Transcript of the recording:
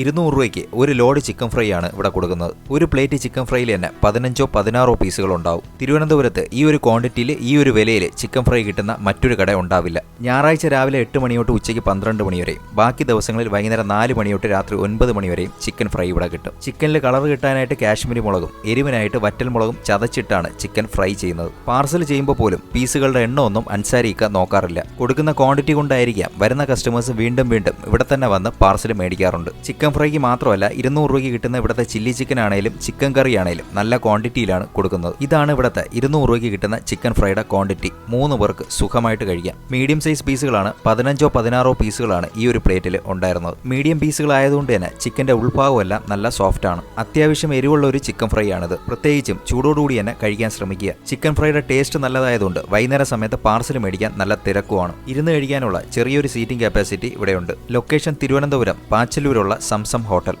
ഇരുന്നൂറ് രൂപയ്ക്ക് ഒരു ലോഡ് ചിക്കൻ ഫ്രൈ ആണ് ഇവിടെ കൊടുക്കുന്നത്. ഒരു പ്ലേറ്റ് ചിക്കൻ ഫ്രൈയിൽ തന്നെ പതിനഞ്ചോ പതിനാറോ പീസുകൾ ഉണ്ടാവും. തിരുവനന്തപുരത്ത് ഈ ഒരു ക്വാണ്ടിറ്റിയിൽ ഈ ഒരു വിലയിൽ ചിക്കൻ ഫ്രൈ കിട്ടുന്ന മറ്റൊരു കട ഉണ്ടാവില്ല. ഞായറാഴ്ച രാവിലെ എട്ട് മണി തൊട്ട് ഉച്ചയ്ക്ക് പന്ത്രണ്ട് മണി വരെയും ബാക്കി ദിവസങ്ങളിൽ വൈകുന്നേരം നാല് മണി തൊട്ട് രാത്രി ഒൻപത് മണി വരെയും ചിക്കൻ ഫ്രൈ ഇവിടെ കിട്ടും. ചിക്കനിൽ കളർ കിട്ടാനായിട്ട് കാശ്മീരി മുളകും എരിവിനായിട്ട് വറ്റൽ മുളകും ചതച്ചിട്ടാണ് ചിക്കൻ ഫ്രൈ ചെയ്യുന്നത്. പാർസൽ ചെയ്യുമ്പോൾ പോലും പീസുകളുടെ എണ്ണം ഒന്നും അൻസാരിക്ക നോക്കാറില്ല. കൊടുക്കുന്ന ക്വാണ്ടിറ്റി കൊണ്ടായിരിക്കാം വരുന്ന കസ്റ്റമേഴ്സ് വീണ്ടും വീണ്ടും ഇവിടെ തന്നെ വന്ന് പാർസൽ മേടിക്കാറുണ്ട്. ചിക്കൻ ഫ്രൈക്ക് മാത്രമല്ല ഇരുന്നൂറ് രൂപയ്ക്ക് കിട്ടുന്ന ഇവിടുത്തെ ചില്ലി ചിക്കൻ ആണെങ്കിലും ചിക്കൻ കറി ആണെങ്കിലും നല്ല ക്വാണ്ടിറ്റിയിലാണ് കൊടുക്കുന്നത്. ഇതാണ് ഇവിടുത്തെ ഇരുന്നൂറ് രൂപയ്ക്ക് കിട്ടുന്ന ചിക്കൻ ഫ്രൈയുടെ ക്വാണ്ടിറ്റി. മൂന്ന് പേർക്ക് സുഖമായിട്ട് കഴിക്കാം. മീഡിയം സൈസ് പീസുകളാണ് പതിനഞ്ചോ പതിനാറോ പീസുകളാണ് ഈ ഒരു പ്ലേറ്റിൽ ഉണ്ടായിരുന്നത്. മീഡിയം പീസുകളായതുകൊണ്ട് തന്നെ ചിക്കന്റെ ഉൾഭാഗമെല്ലാം നല്ല സോഫ്റ്റ് ആണ് അത്യാവശ്യം എരിവുള്ള ഒരു ചിക്കൻ ഫ്രൈ ആണിത് പ്രത്യേകിച്ചും ചൂടോടുകൂടി തന്നെ കഴിക്കാൻ ശ്രമിക്കുക. ചിക്കൻ ഫ്രൈയുടെ ടേസ്റ്റ് നല്ലതായതുകൊണ്ട് വൈകുന്നേര സമയത്ത് പാർസൽ മേടിക്കാൻ നല്ല തിരക്കുമാണ് ഇരുന്ന് കഴിക്കാനുള്ള ചെറിയൊരു സീറ്റിംഗ് കപ്പാസിറ്റി ഇവിടെയുണ്ട്. ലൊക്കേഷൻ തിരുവനന്തപുരം പാച്ചല്ലൂരുള്ള സംസം ഹോട്ടൽ.